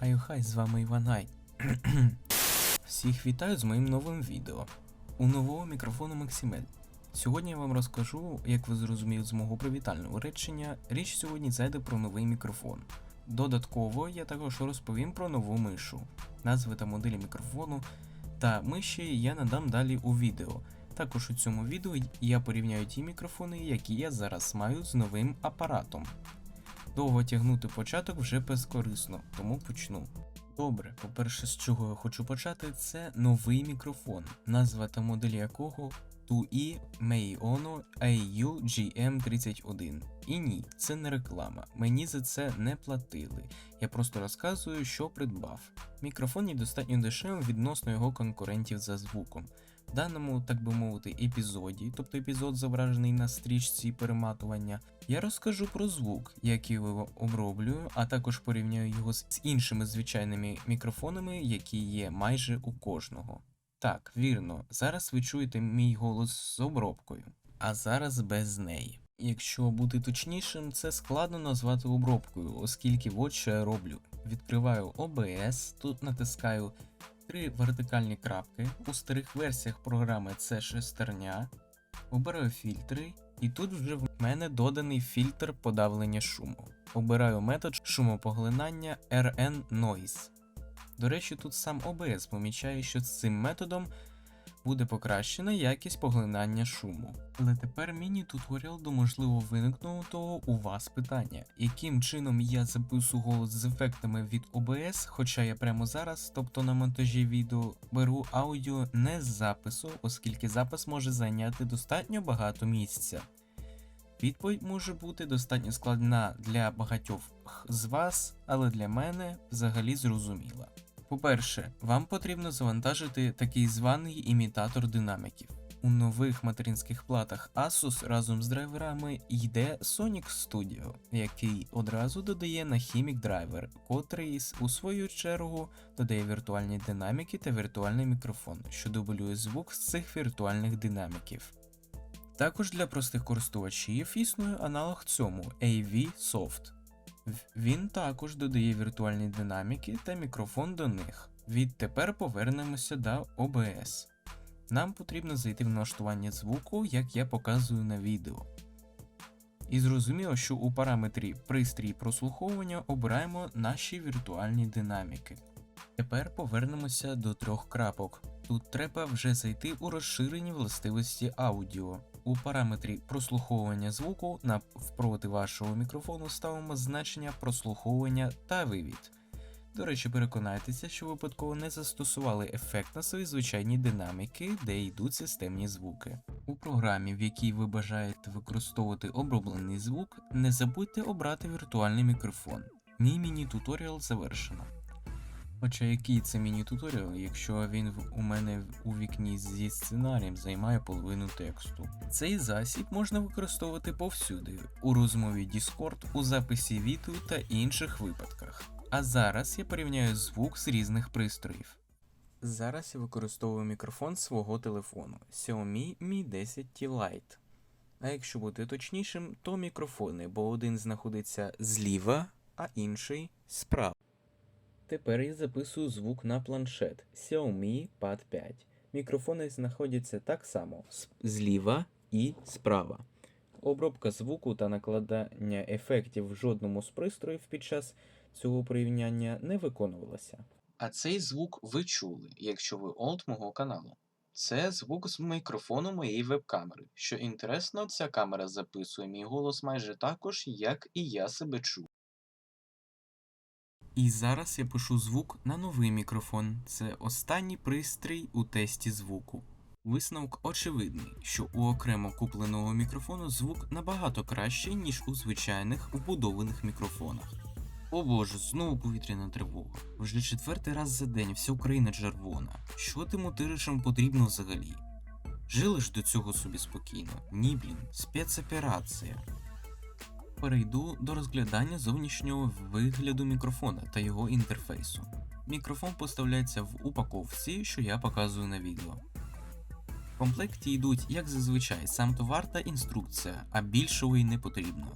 Хай хай, з вами Іванай. Всіх вітаю з моїм новим відео. У нового мікрофону Максимель. Сьогодні я вам розкажу, як ви зрозуміли з мого привітального речення, річ сьогодні зайде про новий мікрофон. Додатково я також розповім про нову мишу, назви та моделі мікрофону та миші я надам далі у відео. Також у цьому відео я порівняю ті мікрофони, які я зараз маю з новим апаратом. Довго тягнути початок вже безкорисно, тому почну. Добре, по-перше, з чого я хочу почати, це новий мікрофон, назва та модель якого 2E Meiono AU GM31. І ні, це не реклама. Мені за це не платили. Я просто розказую, що придбав. Мікрофон є достатньо дешевим відносно його конкурентів за звуком. В даному, так би мовити, епізоді, тобто епізод зображений на стрічці перематування, я розкажу про звук, який оброблюю, а також порівняю його з іншими звичайними мікрофонами, які є майже у кожного. Так, вірно, зараз ви чуєте мій голос з обробкою, а зараз без неї. Якщо бути точнішим, це складно назвати обробкою, оскільки от що я роблю. Відкриваю OBS, тут натискаю три вертикальні крапки. У старих версіях програми це шестерня. Обираю фільтри, і тут вже в мене доданий фільтр подавлення шуму. Обираю метод шумопоглинання RN Noise. До речі, тут сам OBS помічає, що з цим методом буде покращена якість поглинання шуму. Але тепер міні-туторіал до можливо виникнутого у вас питання, яким чином я записую голос з ефектами від OBS, хоча я прямо зараз, тобто на монтажі відео, беру аудіо не з запису, оскільки запис може зайняти достатньо багато місця. Відповідь може бути достатньо складна для багатьох з вас, але для мене взагалі зрозуміла. По-перше, вам потрібно завантажити такий званий імітатор динаміків. У нових материнських платах Asus разом з драйверами йде Sonic Studio, який одразу додає на Chimic драйвер, котрий у свою чергу додає віртуальні динаміки та віртуальний мікрофон, що дублює звук з цих віртуальних динаміків. Також для простих користувачів існує аналог цьому AV Soft. Він також додає віртуальні динаміки та мікрофон до них. Відтепер повернемося до OBS. Нам потрібно зайти в налаштування звуку, як я показую на відео. І зрозуміло, що у параметрі пристрій прослуховування обираємо наші віртуальні динаміки. Тепер повернемося до трьох крапок. Тут треба вже зайти у розширені властивості аудіо. У параметрі прослуховування звуку навпроти вашого мікрофону ставимо значення прослуховування та вивід. До речі, переконайтеся, що випадково не застосували ефект на свої звичайні динаміки, де йдуть системні звуки. У програмі, в якій ви бажаєте використовувати оброблений звук, не забудьте обрати віртуальний мікрофон. Мій міні-туторіал завершено. Хоча який це міні-туторіал, якщо він у мене у вікні зі сценарієм займає половину тексту. Цей засіб можна використовувати повсюди, у розмові Discord, у записі відео та інших випадках. А зараз я порівняю звук з різних пристроїв. Зараз я використовую мікрофон свого телефону Xiaomi Mi 10T Lite. А якщо бути точнішим, то мікрофони, бо один знаходиться зліва, а інший справа. Тепер я записую звук на планшет Xiaomi Pad 5. Мікрофони знаходяться так само зліва і справа. Обробка звуку та накладання ефектів в жодному з пристроїв під час цього порівняння не виконувалося. А цей звук ви чули, якщо ви олд мого каналу. Це звук з мікрофону моєї веб-камери. Що інтересно, ця камера записує мій голос майже також, як і я себе чую. І зараз я пишу звук на новий мікрофон. Це останній пристрій у тесті звуку. Висновок очевидний, що у окремо купленого мікрофону звук набагато кращий, ніж у звичайних вбудованих мікрофонах. О боже, знову повітряна тривога. Вже четвертий раз за день вся Україна червона. Що тим утиричам потрібно взагалі? Жили ж до цього собі спокійно. Ні, блін, спецоперація. Перейду до розглядання зовнішнього вигляду мікрофона та його інтерфейсу. Мікрофон поставляється в упаковці, що я показую на відео. В комплекті йдуть, як зазвичай, сам товар та інструкція, а більшого й не потрібно.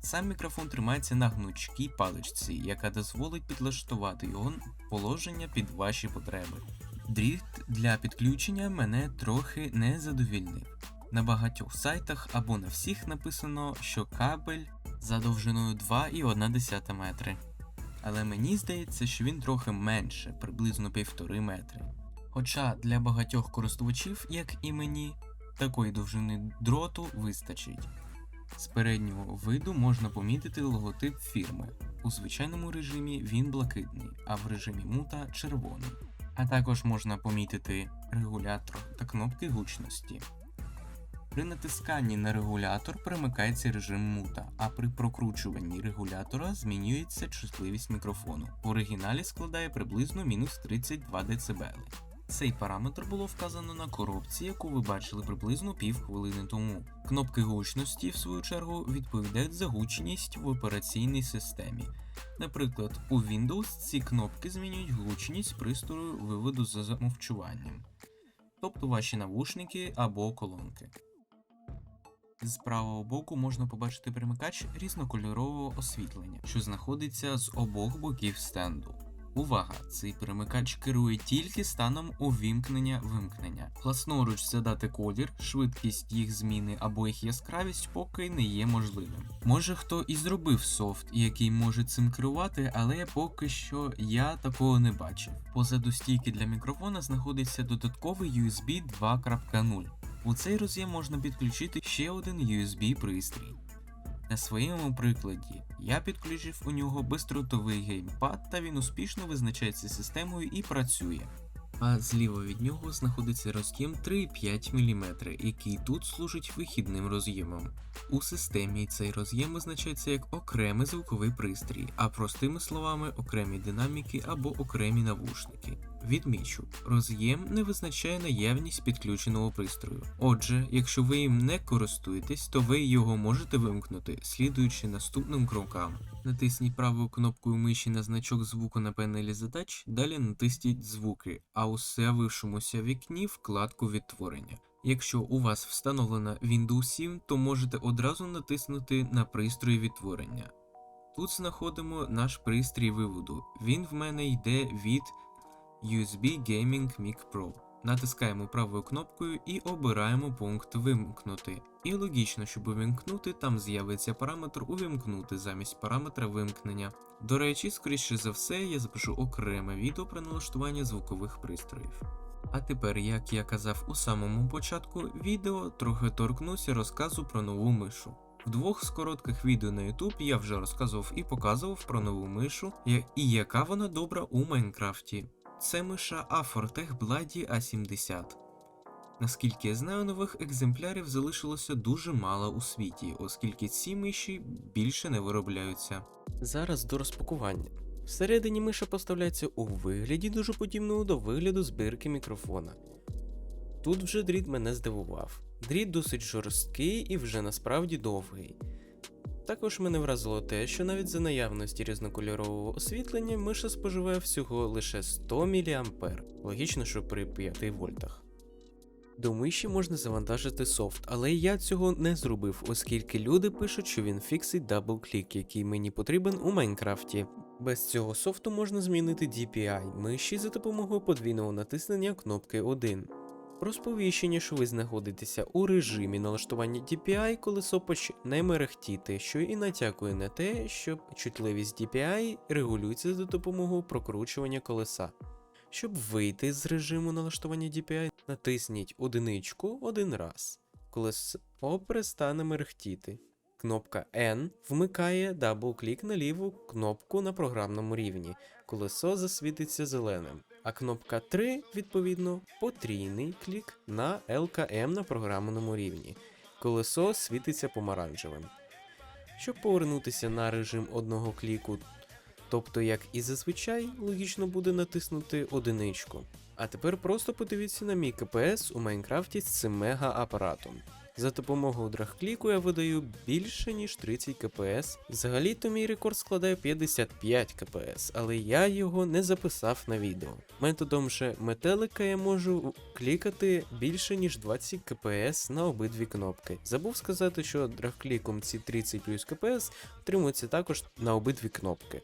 Сам мікрофон тримається на гнучкій паличці, яка дозволить підлаштувати його положення під ваші потреби. Дріт для підключення мене трохи не задовільнив. На багатьох сайтах або на всіх написано, що кабель за довжиною 2,1 метри. Але мені здається, що він трохи менше, приблизно 1,5 метри. Хоча для багатьох користувачів, як і мені, такої довжини дроту вистачить. З переднього виду можна помітити логотип фірми. У звичайному режимі він блакитний, а в режимі мута червоний. А також можна помітити регулятор та кнопки гучності. При натисканні на регулятор перемикається режим мута, а при прокручуванні регулятора змінюється чутливість мікрофону. В оригіналі складає приблизно мінус 32 дБ. Цей параметр було вказано на коробці, яку ви бачили приблизно півхвилини тому. Кнопки гучності, в свою чергу, відповідають за гучність в операційній системі. Наприклад, у Windows ці кнопки змінюють гучність пристрою виводу за замовчуванням, тобто ваші навушники або колонки. З правого боку можна побачити перемикач різнокольорового освітлення, що знаходиться з обох боків стенду. Увага! Цей перемикач керує тільки станом увімкнення-вимкнення. Власноруч задати колір, швидкість їх зміни або їх яскравість поки не є можливим. Може хто і зробив софт, який може цим керувати, але поки що я такого не бачив. Позаду стійки для мікрофона знаходиться додатковий USB 2.0. У цей роз'єм можна підключити ще один USB пристрій. На своєму прикладі я підключив у нього бездротовий геймпад, та він успішно визначається системою і працює. А зліва від нього знаходиться роз'єм 3,5 мм, який тут служить вихідним роз'ємом. У системі цей роз'єм визначається як окремий звуковий пристрій, а простими словами окремі динаміки або окремі навушники. Відмічу, роз'єм не визначає наявність підключеного пристрою. Отже, якщо ви їм не користуєтесь, то ви його можете вимкнути, слідуючи наступним крокам. Натисніть правою кнопкою миші на значок звуку на панелі задач, далі натисніть звуки, а у з'явившомуся вікні вкладку відтворення. Якщо у вас встановлена Windows 7, то можете одразу натиснути на пристрої відтворення. Тут знаходимо наш пристрій виводу. Він в мене йде від USB Gaming Mic Pro. Натискаємо правою кнопкою і обираємо пункт Вимкнути. І логічно, щоб увімкнути, там з'явиться параметр Увімкнути замість параметра вимкнення. До речі, скоріше за все, я запишу окреме відео про налаштування звукових пристроїв. А тепер, як я казав у самому початку відео, трохи торкнуся розказу про нову мишу. В двох з коротких відео на YouTube я вже розказував і показував про нову мишу, і яка вона добра у Майнкрафті. Це миша Afortech Bloody A70. Наскільки я знаю, нових екземплярів залишилося дуже мало у світі, оскільки ці миші більше не виробляються. Зараз до розпакування. Всередині миша поставляється у вигляді дуже подібного до вигляду збірки мікрофона. Тут вже дріт мене здивував. Дріт досить жорсткий і вже насправді довгий. Також мене вразило те, що навіть за наявності різнокольорового освітлення миша споживає всього лише 100 мА. Логічно, що при 5 вольтах. До миші можна завантажити софт, але я цього не зробив, оскільки люди пишуть, що він фіксить даблклік, який мені потрібен у Майнкрафті. Без цього софту можна змінити DPI миші за допомогою подвійного натиснення кнопки 1. Про сповіщення, що ви знаходитеся у режимі налаштування DPI, колесо почне мерехтіти, що і натякує на те, що чутливість DPI регулюється за допомогою прокручування колеса. Щоб вийти з режиму налаштування DPI, натисніть одиничку один раз. Колесо перестане мерехтіти. Кнопка N вмикає дабл-клік на ліву кнопку на програмному рівні. Колесо засвітиться зеленим. А кнопка 3, відповідно, потрійний клік на LKM на програмному рівні. Колесо світиться помаранчевим. Щоб повернутися на режим одного кліку, тобто, як і зазвичай, логічно буде натиснути одиничку. А тепер просто подивіться на мій КПС у Майнкрафті з цим мега апаратом. За допомогою драгкліку я видаю більше ніж 30 кпс. Взагалі-то мій рекорд складає 55 кпс, але я його не записав на відео. Методом же метелика я можу клікати більше ніж 20 кпс на обидві кнопки. Забув сказати, що драгкліком ці 30 плюс кпс отримуються також на обидві кнопки.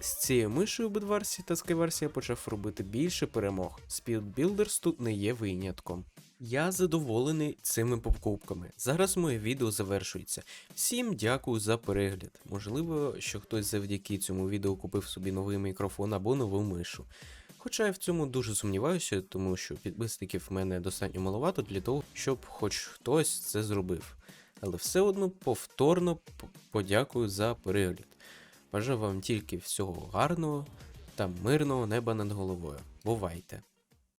З цією мишею Bedwars та Skywars я почав робити більше перемог. Speed тут не є винятком. Я задоволений цими покупками. Зараз моє відео завершується. Всім дякую за перегляд. Можливо, що хтось завдяки цьому відео купив собі новий мікрофон або нову мишу. Хоча я в цьому дуже сумніваюся, тому що підписників в мене достатньо маловато для того, щоб хоч хтось це зробив. Але все одно повторно подякую за перегляд. Бажаю вам тільки всього гарного та мирного неба над головою. Бувайте!